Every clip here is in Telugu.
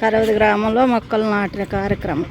కరవది గ్రామంలో మొక్కలు నాటిన కార్యక్రమం.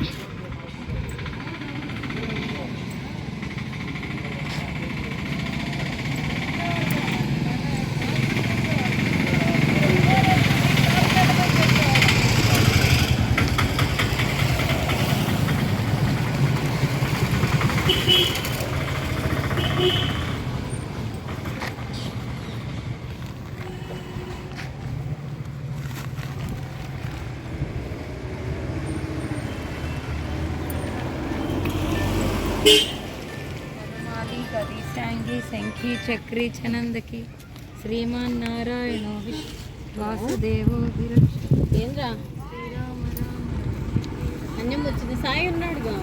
కవిశాంగి శంఖి చక్రి చనందకి శ్రీమాన్ నారాయణ వాసుదేవో ఏంద్రా? అన్నం వచ్చింది. సాయి ఉన్నాడుగా?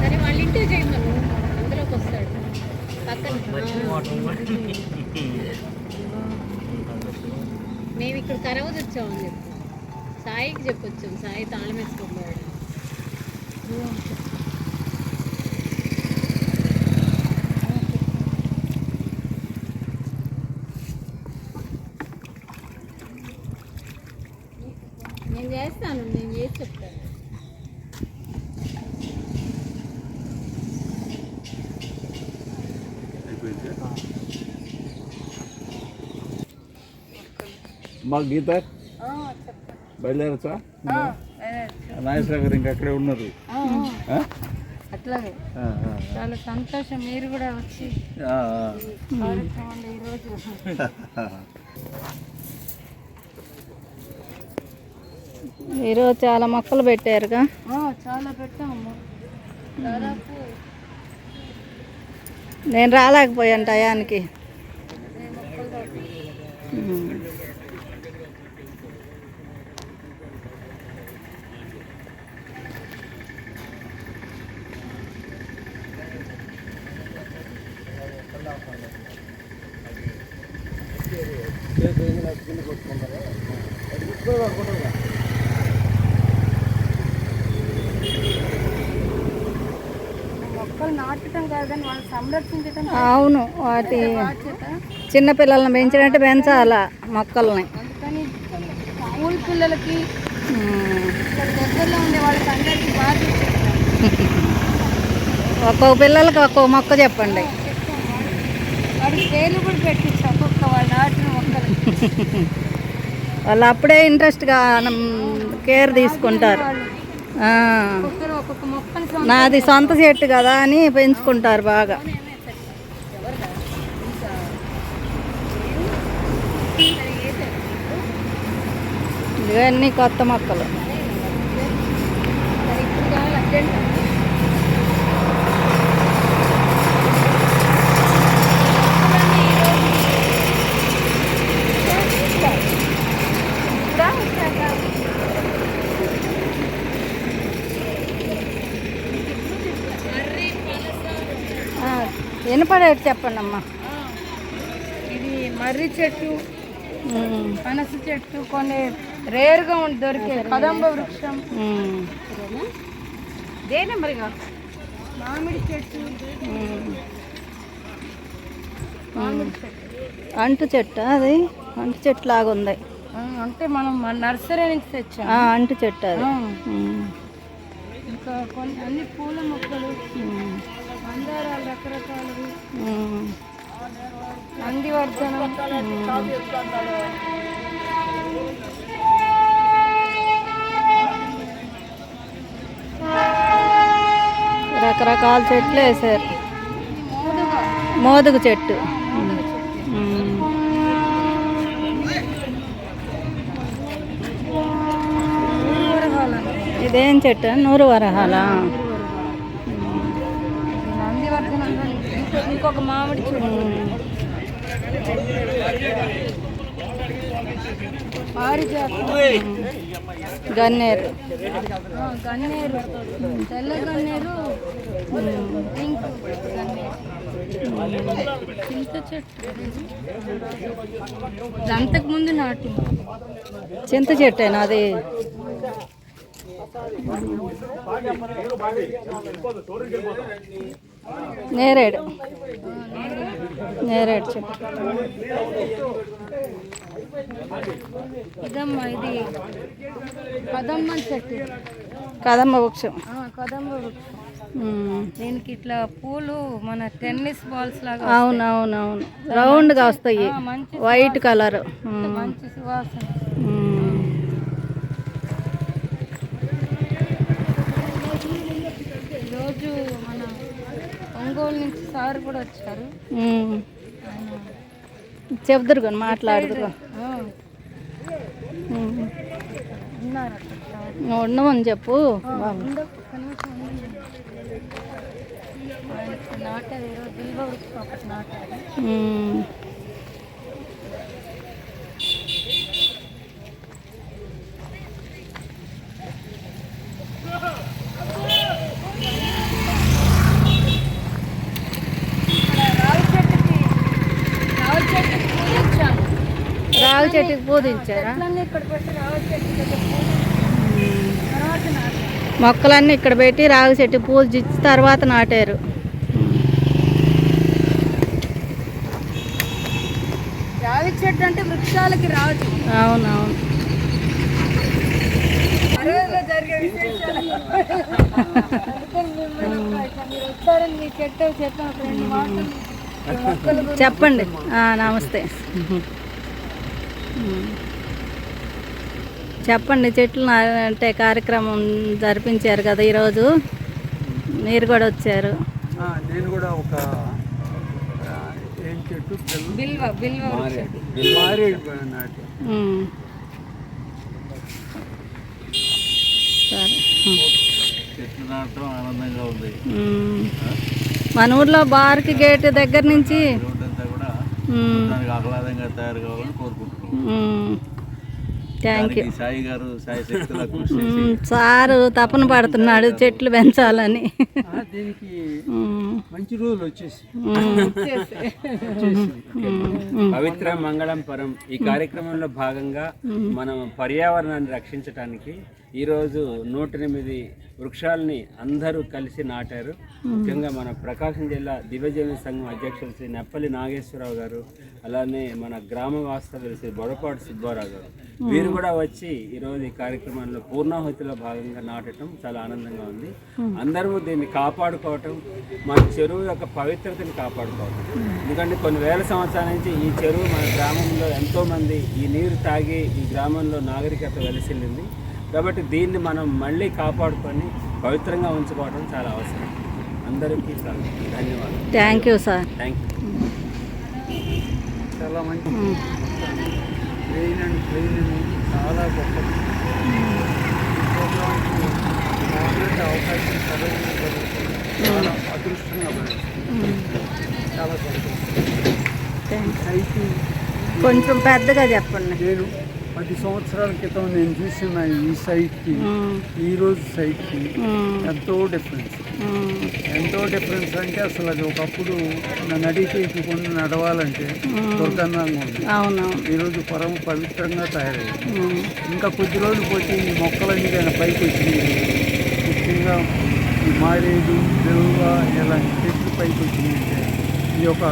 సరే వాళ్ళ ఇంటికి చేయమను. అందులోకి వస్తాడు. పక్కన. మేము ఇక్కడ కరవదు వచ్చామని చెప్పు. సాయికి చెప్పొచ్చు సాయి తాళం వేసుకున్నాడు నేను చేస్తాను నేను చేసి చెప్తాను. మా గీత బయలుదేరచ్చా? నాగేశ్వర గారు ఇంకా అక్కడే ఉన్నారు? అట్లాగే. చాలా సంతోషం మీరు కూడా వచ్చి ఈరోజు. ఈరోజు చాలా మొక్కలు పెట్టారుగా? ఆ, చాలా పెట్టాము. నేను రాలేకపోయాను టయానికి వెయ్యి మొక్కలు దాకా. ఉమ్. మొక్కలు నాటడం కాదని వాళ్ళు సంరక్షించడం అవును వాటి బాధ్యత. చిన్నపిల్లల్ని పెంచినట్టు పెంచాలా మొక్కల్ని. అందుకని స్కూల్ పిల్లలకి ఉమ్. ఇక్కడ దగ్గరలో ఉండే వాళ్ళకి అందరికీ బాధ్యత ఒక్కొక్క పిల్లలకి ఒక్కొక్క మొక్క చెప్పండి. వాడికి పేర్లు కూడా పెట్టించు ఒక్కొక్క వాళ్ళు నాటిన మొక్కలు వాళ్ళు అప్పుడే ఇంట్రెస్ట్గా కేర్ తీసుకుంటారు. నాది సొంత చెట్టు కదా అని పెంచుకుంటారు బాగా. ఇవన్నీ కొత్త మొక్కలు సరే, ఇప్పుడు కావాలి అర్జెంట్ ఆ, వినపడేటి చెప్పండి అమ్మా ఇది మర్రి చెట్టు పనస చెట్టు కొన్ని రేరుగా ఉండి దొరికే కదంబ వృక్షం. ఉమ్, దే నెంబర్గా? మామిడి చెట్టు. ఉమ్. మామిడి చెట్టు. అంటు చెట్టు అది? అంటు చెట్టు లాగా ఉంది అంటే మనం మన నర్సరీ నుంచి తెచ్చాం. అంటు చెట్టు అది. ఇంకా కొన్ని అన్ని పూల మొక్కలు. మందారాలు రకరకాలు ఉమ్, నందివర్ధనం రకరకాల చెట్లు వేసారు. మోదుగా చెట్టు. ఇదేం చెట్టు? నూరు వరహాలా నందివర్ధనం ఇంకో ఇంకొక మామిడి చెట్టు. గన్నేరు. గన్నేరు. తెల్ల గన్నేరు పింక్ గన్నేరు. చింత చెట్టు. ఇది అంతకు ముందు నాటింది. చింత చెట్టేనా అది? నేరేడు. నేరేడు చెట్టు. ఇదమ్మా ఇది కదమ్మ చెట్టు. కదమ్మ వృక్షం. కదంబ వృక్షం. దీనికి ఇట్లా పూలు మన టెన్నిస్ బాల్స్ లాగా అవునవునవును. రౌండ్గా వస్తాయి. White colour. మంచి సువాసన. ఒంగోలు నుంచి సార్ కూడా వచ్చారు. చెప్దురు కానీ మాట్లాడుదురు. ఉండమని చెప్పు. నాటారు నాటారు ఉమ్. రావి చెట్టుకి రావి చెట్టుకి పూలు ఇచ్చాము రావి చెట్టుకి పూజించారా చెట్లన్నీ ఇక్కడ పెట్టి రావి చెట్టుకి అయితే పూలు మొక్కలన్నీ ఇక్కడ పెట్టి రావి చెట్టు పూజించి తర్వాత నాటారు. రావి చెట్టు అంటే వృక్షాలకి రాజు. అవునవును. చెప్పండి. నమస్తే. చెప్పండి చెట్లు అంటే కార్యక్రమం జరిపించారు కదా ఈరోజు. మీరు కూడా వచ్చారు. ఆ, నేను కూడా ఒక ఏం చెట్టు. చెట్లు నాటడం ఆనందంగా ఉంది. మన ఊర్లో బార్కి గేట్ దగ్గర నుంచి ఆహ్లాదంగా తయారు కావాలని కోరుకుంటున్నాం. ఉమ్. థ్యాంక్ యూ సాయి గారు సారు తపన పడుతున్నాడు చెట్లు పెంచాలని. ఆ, దీనికి ఉమ్, మంచి రోజులు వచ్చేసి. పవిత్ర మంగళం పరం. ఈ కార్యక్రమంలో భాగంగా మనం పర్యావరణాన్ని రక్షించడానికి ఈరోజు నూట ఎనిమిది వృక్షాలని అందరూ కలిసి నాటారు. ముఖ్యంగా మన ప్రకాశం జిల్లా దివ్యజీవన సంఘం అధ్యక్షులు శ్రీ నెప్పలి నాగేశ్వరరావు గారు అలానే మన గ్రామ వాస్తవ్యులు శ్రీ బొడపాటి సుబ్బారావు గారు. వీరు కూడా వచ్చి ఈరోజు ఈ కార్యక్రమంలో పూర్ణాహుతిలో భాగంగా నాటడం చాలా ఆనందంగా ఉంది. అందరూ దీన్ని కాపాడుకోవటం మన చెరువు యొక్క పవిత్రతని కాపాడుకోవటం. ఎందుకంటే కొన్ని వేల సంవత్సరాల నుంచి ఈ చెరువు మన గ్రామంలో ఎంతోమంది ఈ నీరు తాగి ఈ గ్రామంలో నాగరికత వెలసిల్లింది. కాబట్టి దీన్ని మనం మళ్ళీ కాపాడుకొని పవిత్రంగా ఉంచుకోవడం చాలా అవసరం. అందరికీ చాలా ధన్యవాదాలు. Thank you sir thank you చాలా మంచి ఉమ్, ట్రైన్ అండ్ ట్రైన్ అనేది చాలా గొప్పది అవకాశం చాలా అదృష్టంగా భావిస్తున్నాను. చాలా సంతోషం కొంచెం పెద్దగా చెప్పండి. నేను పది సంవత్సరాల క్రితం నేను చూసిన ఈ సైట్కి ఈ రోజు సైట్కి ఎంతో డిఫరెన్స్ ఎంతో డిఫరెన్స్ అంటే అసలు అది ఒకప్పుడు నడి చేయకుండా నడవాలంటే దుర్గంధంగా ఉంది. ఈరోజు పరమ పవిత్రంగా తయారైంది ఉమ్, ఇంకా కొద్ది రోజులు పోతే ఈ మొక్కలన్నీ కానీ పైకి వచ్చినాయి. ముఖ్యంగా ఈ మారేడు బెరువ ఇలాంటి చెట్లు పైకి వచ్చినాయంటే ఈ యొక్క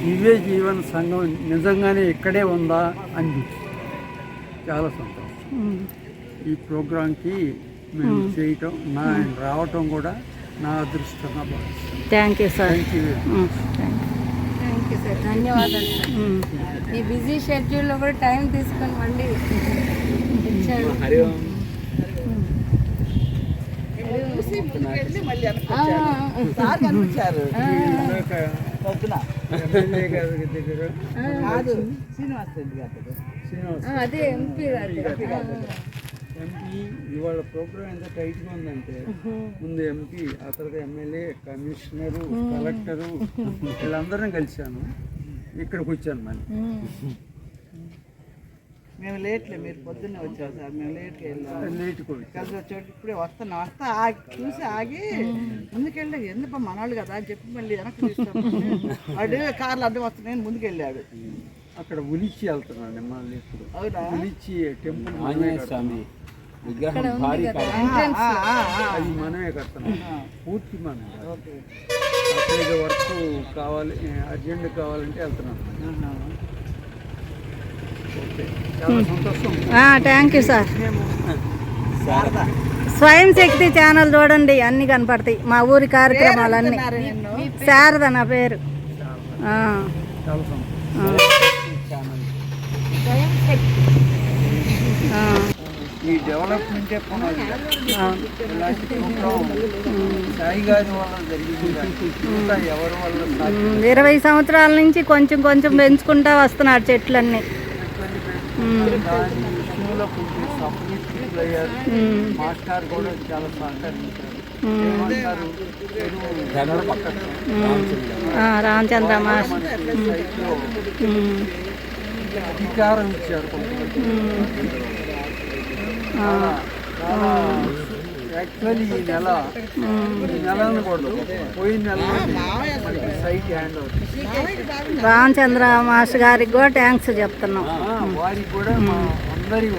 దివ్య జీవన సంఘం నిజంగానే ఇక్కడే ఉందా అని చాలా సంతోషం. ఈ ప్రోగ్రాంకి మేము చేయటం నా రావటం కూడా నా అదృష్టంగా భావిస్తాను thank you sir thank you thank sir ధన్యవాదాలు సార్ ఈ బిజీ షెడ్యూల్లో కూడా టైం తీసుకొని మళ్ళీ ఇచ్చారు హరి ఓం. ఆ, అదే ఎంపీ ఇవాళ ప్రోగ్రామ్ ఎంత టైట్గా ఉందంటే ముందు ఎంపీ ఆ తర్వాత ఎమ్మెల్యే కమిషనరు కలెక్టరు వీళ్ళందరినీ కలిశాను. ఇక్కడికి వచ్చాను మళ్ళీ. మేము లేట్లే మీరు పొద్దున్నే వచ్చారు సార్. మేము లేట్కి వెళ్ళాము. లేట్గా వచ్చాను కలిసి వచ్చేటి ఇప్పుడే వస్తాను వస్తా ఆగి చూసి ఆగి ముందుకెళ్ళి. ఎందుకు మనవాళ్ళు కదా అని చెప్పి మళ్ళీ వెనక్కి తీస్తాం. వాడు కార్లు అడ్డం వస్తున్నాయని ముందుకెళ్ళాడు. అక్కడ ఉలిచి వెళ్తున్నాను మళ్ళీ ఇప్పుడు. ఉలిచి టెంపుల్ ఆంజనేయ. స్వామి విగ్రహం భారీ కట్టాలి. అది మనమే కడుతున్నాం పూర్తి మనమే వర్క్ కావాలి అర్జెంట్ కావాలంటే వెళ్తున్నాం. ఓకే చాలా సంతోషం థ్యాంక్ యూ సార్ స్వయం శక్తి ఛానల్ చూడండి అన్ని కనపడతాయి. మా ఊరి కార్యక్రమాలన్నీ. శారద నా పేరు. ఈ డెవలప్మెంటే ఇరవై సంవత్సరాల నుంచి కొంచెం కొంచెం పెంచుకుంటా వస్తున్నాడు చెట్లన్నీ. దాని విషయంలో కొంచెం సఫలీకృతులు అయ్యారు మాస్టర్ కూడా చాలా సహకరించారు రామచంద్ర అధికారం ఇచ్చారు యాక్చువల్లీ ఈ నెల ఈ నెల అనకూడదు పోయిన నెల మనకి సైట్ హ్యాండ్ అవుతుంది రామచంద్ర మాస్టర్ గారికి కూడా థ్యాంక్స్ చెప్తున్నాం. వారికి కూడా మా అందరి.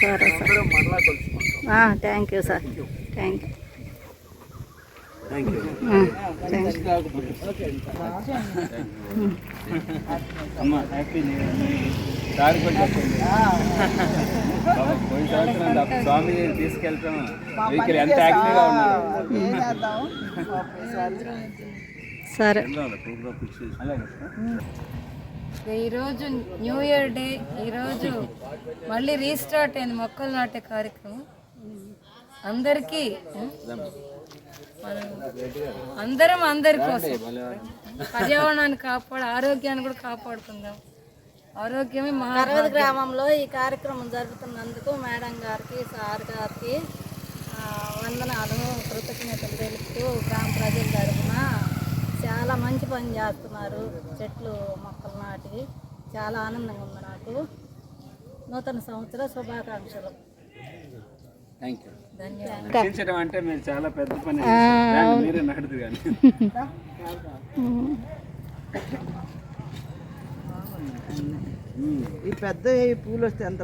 సరే sir. Thank you sir. Thank you thank you thank అమ్మా హ్యాపీ న్యూ ఇయర్ సార్ పోయిన సంవత్సరం స్వామి తీసుకెళ్తాం వెహికల్ ఎంత యాక్టివ్గా ఉన్నారు. ఈరోజు న్యూ ఇయర్ డే ఈరోజు మళ్ళీ రీస్టార్ట్ అయింది మొక్కలు నాటే కార్యక్రమం. అందరికీ అందరం అందరి కోసం పర్యావరణాన్ని కాపాడు ఆరోగ్యాన్ని కూడా కాపాడుకుందాం. ఆరోగ్యమే పర్వత గ్రామంలో ఈ కార్యక్రమం జరుపుతున్నందుకు మేడం గారికి సార్ గారికి వందనాలు కృతజ్ఞతలు తెలుపుతూ గ్రామ ప్రజల తరఫున చాలా మంచి పని చేస్తున్నారు చెట్లు మొక్కలు నాటి. చాలా ఆనందంగా ఉంది నాకు. నూతన సంవత్సర శుభాకాంక్షలు. ధన్యవాదాలు. రక్షించడం అంటే మీరు చాలా పెద్ద పని. చేశారు. మీరే నడుదు కానీ. ఈ పెద్ద పూలు వస్తే ఎంత.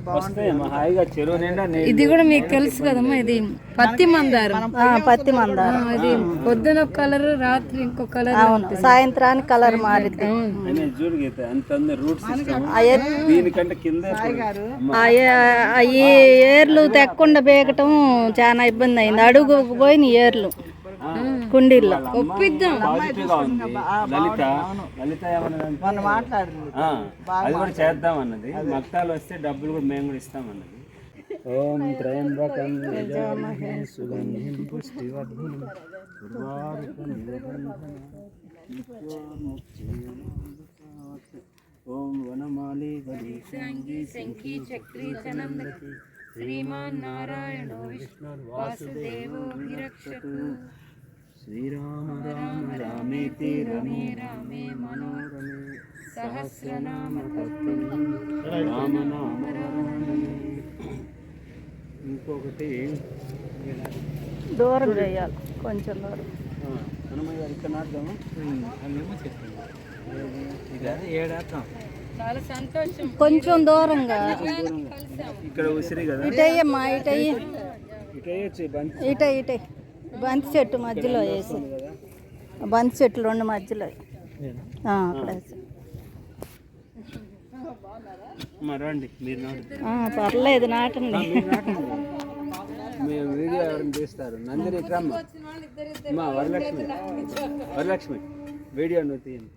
ఇది కూడా మీకు తెలుసు కదమ్మా ఇది పత్తి మందారం. ఆ, పత్తి మందారం. ఇది పొద్దున ఒక కలర్ రాత్రి ఇంకో కలర్ అవును సాయంత్రానికి కలర్ ఈ ఏర్లు తెక్కకుండా బేగటం చాలా ఇబ్బంది అయింది. అడుగు పోయిన ఏర్లు. కుండీల్లో ఒప్పిద్దాం. పాజిటివ్గా ఉంది. లలిత లలిత ఏమన్నదంటే మొన్న మాట్లాడింది. ఆ, అది కూడా చేద్దాం అన్నది. మక్తాలు వస్తే డబ్బులు కూడా మేము కూడా ఇస్తాం అన్నది. ఓం త్రయంబకం యజామహే సుగంధిం పుష్టివర్ధనం ఓం వనమాలి వలి శంఖి చక్రీ చనందకి శ్రీమాన్ నారాయణ విష్ణు వాసుదేవో విరక్షతు. శ్రీరామ రామ రామేతి రమే రామే మనోరమే సహస్రనామ రామ నామ ఇంకొకటి దూరం చేయాలి కొంచెం దూరం. ఆ, హనుమయ్య గారు ఇక్కడ నాటుదామా? చాలా సంతోషం. కొంచెం దూరంగా. ఇక్కడ ఉసిరి కదా. ఇటయ్యమ్మా ఇటయ్యి ఇటు వేయచ్చు బంతి చెట్టు మధ్యలో వేసి. బంతి చెట్లు రెండు మధ్యలో. ఆ, అక్కడ పర్లేదు నాటండి. మేము వీడియో ఎవరైనా తీస్తారు? నందిని ఇట్రమ్మ మా వరలక్ష్మి. వరలక్ష్మి వీడియో నువ్వు తీయండి.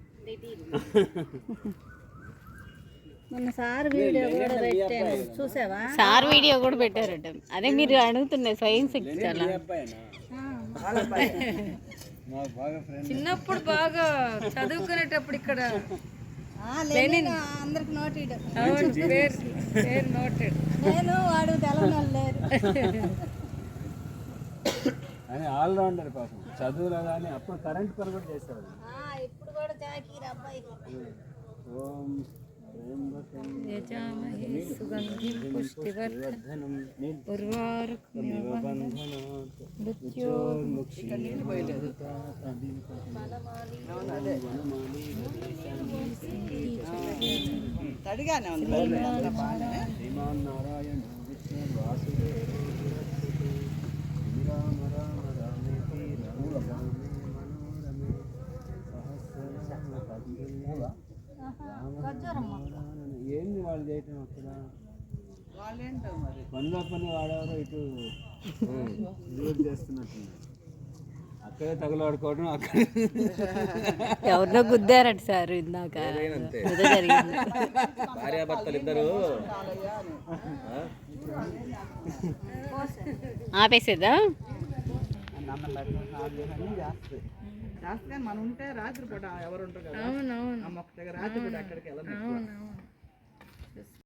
సార్ వీడియో కూడా పెట్టాను. చూసావా? సార్ వీడియో కూడా పెట్టారట. అదే మీరు అడుగుతున్నాయి స్వయం శక్తి చాలా. చిన్నప్పుడు బాగా చదువుకునేటప్పుడు ఇక్కడ అందరికి నోటీడు అవును, పేరు పేరు నోటెడ్ నేను వాడు తెలంగాణ లేరు. అని ఆల్రౌండర్ పాపం చదువులో కానీ అప్పుడు కరెంట్ పని కూడా చేసేవాడు ఇప్పుడు కూడా చాకీరు అబ్బాయికి ఓం త్రయంబకం యజామహే సుగంధిం పుష్టివర్ధనం ధనం నీల్ ఉర్వారుకం బంధనాత్ మృత్యోర్ముక్షి వనమాలి తడిగానే ఉంది అంతా బాగానే. శ్రీమాన్ నారాయణ విష్ణు వాసుదేవ శ్రీరామ రామ రామేతి రమే రామే మనోరమే సహస్రనామ తత్తుల్యం రామ ఏంది వాళ్ళు చేయటం అక్కడ? వాళ్ళేంటో మరి? పనిలో పని వాడేవారు ఇటు యూజ్ చేస్తున్నట్టున్నారు. అక్కడే తగులాడుకోవడం అక్కడ ఎవరినో గుద్దారట సార్ ఇందాక. భార్యాభర్తలు ఇద్దరు ఆపేసేదా కానీ మనం ఉంటే రాత్రి పూట ఎవరు ఉంటారు కదా? అమ్మ ఒక్క దగ్గర రాత్రి పూట అక్కడికి వెళ్ళదు